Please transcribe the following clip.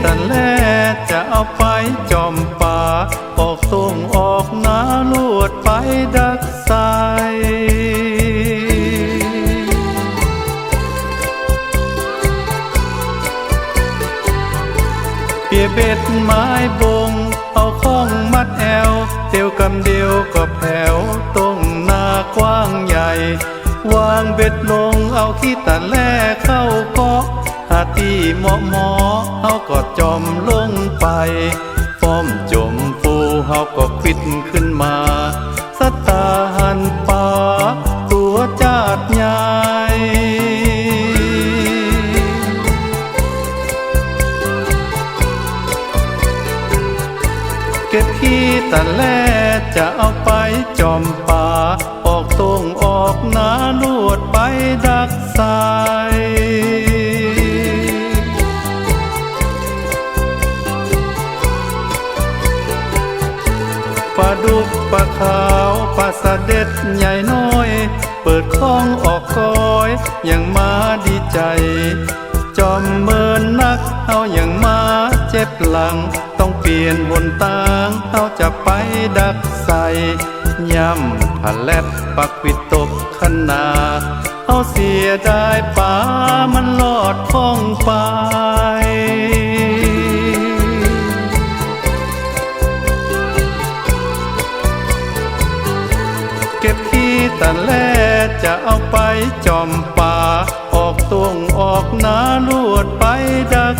แต่แลจะเอาไปจอมป่า ออกตรงออกนาลวดไปดักใสเปียเบ็ดไม้บง เอาข้องมัดแอวเตียวกำเดียวก็แผ่วตรงหน้ากว้างใหญ่ วางเบ็ดลงเอาขี้ตะแลเข้า เกาะหาตีหมอหมอเอาก็จอมลงไปฟ้อมจมปูเฮาก็ควิดขึ้นมาสตาหันปาตัวจาดใหญ่เก็บขี้ตะแลจะเอาไปจอมป่า ออกตรงออกนาลวดไปดักสา ลาดุกปลาขาวปลาสะเด็ดใหญ่น้อย เปิดคล้องออกคอยอย่างมาดีใจ จอมเมินนักเอาอย่างมาเจ็บหลัง ต้องเปลี่ยนบนตางเอาจะไปดักใส่ย่ำผะแลดปักวิตกขนา เอาเสียดายป่ามันลอดพ้องไป ตะแลจะเอาไปจอมป่า ออกตวงออกนาลวดไปดัก